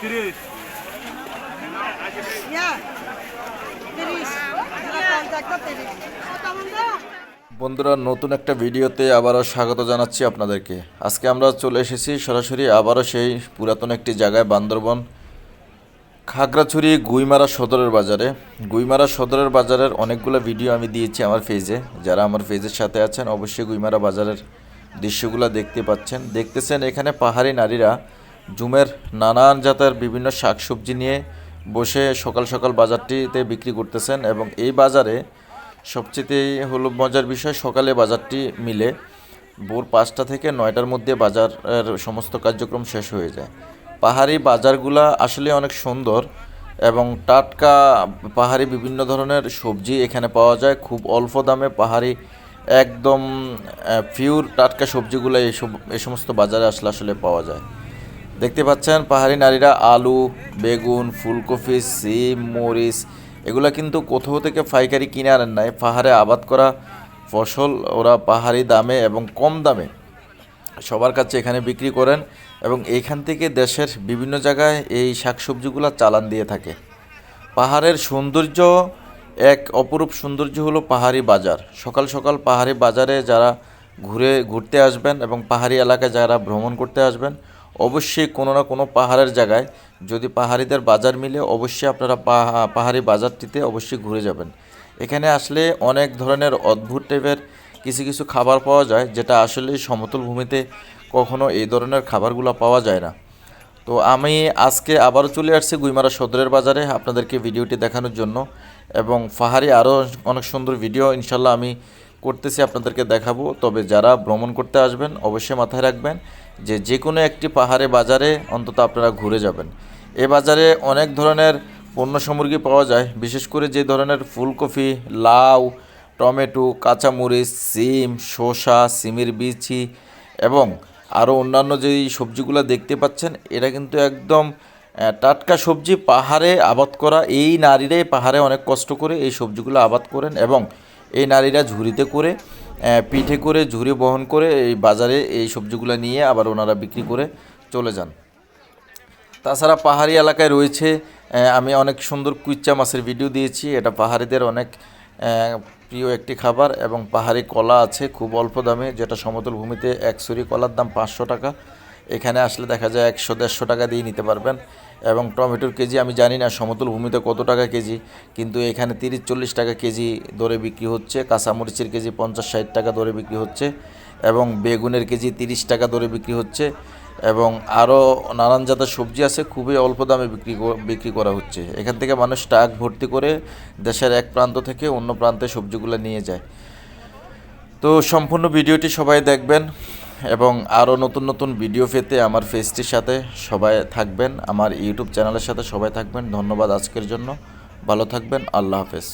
তিরিশ. বন্ধুরা নতুন একটা ভিডিওতে আবারও স্বাগত জানাচ্ছি আপনাদেরকে। আজকে আমরা চলে এসেছি সরাসরি আবারও সেই পুরাতন একটি জায়গায় বান্দরবন খাগড়াছড়ি গুইমারা সদরের বাজারে। গুইমারা সদরের বাজারের অনেকগুলো ভিডিও আমি দিয়েছি আমার পেজে। যারা আমার পেজের সাথে আছেন অবশ্যই গুইমারা বাজারের দৃশ্যগুলো দেখতে পাচ্ছেন। দেখতেছেন এখানে পাহাড়ি নারীরা জুমের নানান জাতের বিভিন্ন শাকসবজি নিয়ে বসে সকাল সকাল বাজারটিতে বিক্রি করতেছেন এবং এই বাজারে সবচেয়ে হলো মজার বিষয়, সকালে বাজারটি মিলে ভোর পাঁচটা থেকে নয়টার মধ্যে বাজারের সমস্ত কার্যক্রম শেষ হয়ে যায়। পাহাড়ি বাজারগুলা আসলে অনেক সুন্দর এবং টাটকা পাহাড়ি বিভিন্ন ধরনের সবজি এখানে পাওয়া যায়। খুব অল্প দামে পাহাড়ি একদম পিওর টাটকা সবজিগুলো এই সব এই সমস্ত বাজারে আসলে আসলে পাওয়া যায়। দেখতে পাচ্ছেন, পাহাড়ি নারীরা আলু, বেগুন, ফুলকপি, সিম, মরিচ, এগুলা কিন্তু কোথাও থেকে পাইকারি কিনে আনেন নাই। পাহাড়ে আবাদ করা ফসল ওরা পাহাড়ি দামে এবং কম দামে সবার কাছে এখানে বিক্রি করেন এবং এইখান থেকে দেশের বিভিন্ন জায়গায় এই শাকসবজিগুলো চালান দিয়ে থাকে। পাহাড়ের সৌন্দর্য এক অপরূপ সৌন্দর্য হলো পাহাড়ি বাজার। সকাল সকাল পাহাড়ি বাজারে যারা ঘুরে, ঘুরতে আসবেন এবং পাহাড়ি এলাকায় যারা ভ্রমণ করতে আসবেন অবশ্যই কোনো না কোনো পাহাড়ের জায়গায়, যদি পাহাড়িদের বাজার মিলে অবশ্যই আপনারা পাহা- পাহাড়ি বাজারটিতে অবশ্যই ঘুরে যাবেন। এখানে আসলে অনেক ধরনের অদ্ভুত টাইপের কিছু কিছু খাবার পাওয়া যায়, যেটা আসলে সমতল ভূমিতে কখনো এই ধরনের খাবারগুলো পাওয়া যায় না। তো আমি আজকে আবারও চলে আসছি গুইমারা সদরের বাজারে আপনাদেরকে ভিডিওটি দেখানোর জন্য, এবং পাহাড়ি আরও অনেক সুন্দর ভিডিও ইনশাল্লাহ আমি করতেছি, আপনাদেরকে দেখাবো। তবে যারা ভ্রমণ করতে আসবেন, অবশ্যই মাথায় রাখবেন যে যে কোনো একটি পাহাড়ে, বাজারে অন্তত আপনারা ঘুরে যাবেন। এ বাজারে অনেক ধরনের পণ্য সামগ্রী পাওয়া যায়, বিশেষ করে যে ধরনের ফুলকপি, লাউ, টমেটো, কাঁচামরিচ, সিম, শসা, সিমের বিচি এবং আরও অন্যান্য যেই সবজিগুলো দেখতে পাচ্ছেন, এটা কিন্তু একদম টাটকা সবজি পাহাড়ে আবাদ করা, এই নারীরাই পাহাড়ে অনেক কষ্ট করে এই সবজিগুলো আবাদ করেন এবং এই নারীরা ঝুড়িতে করে পিঠে করে, ঝুড়ি বহন করে এই বাজারে এই সবজিগুলো নিয়ে আবার ওনারা বিক্রি করে চলে যান। তাছাড়া পাহাড়ি এলাকায় রয়েছে আমি অনেক সুন্দর কুইচা মাছের ভিডিও দিয়েছি। এটা পাহাড়িদের অনেক প্রিয় একটি খাবার এবং পাহাড়ি কলা আছে খুব অল্প দামে, যেটা সমতল ভূমিতে এক কলার দাম পাঁচশো টাকা। এখানে আসলে দেখা যায় একশো দেড়শো টাকা দিয়ে নিতে পারবেন। এবং টমেটোর কেজি আমি জানি না সমতল ভূমিতে কত টাকা কেজি, কিন্তু এখানে তিরিশ চল্লিশ টাকা কেজি দরে বিক্রি হচ্ছে, কাঁচামরিচের কেজি পঞ্চাশ ষাট টাকা দরে বিক্রি হচ্ছে, এবং বেগুনের কেজি তিরিশ টাকা দরে বিক্রি হচ্ছে, এবং আরও নানান জাতের সবজি আছে, খুবই অল্প দামে বিক্রি বিক্রি করা হচ্ছে। এখান থেকে মানুষ ট্রাক ভর্তি করে দেশের এক প্রান্ত থেকে অন্য প্রান্তে সবজিগুলো নিয়ে যায়। তো সম্পূর্ণ ভিডিওটি সবাই দেখবেন। এবং আরও নতুন নতুন ভিডিও পেতে আমার ফেসটির সাথে সবাই থাকবেন, আমার ইউটিউব চ্যানেলের সাথে সবাই থাকবেন। ধন্যবাদ আজকের জন্য। ভালো থাকবেন। আল্লাহ হাফেজ।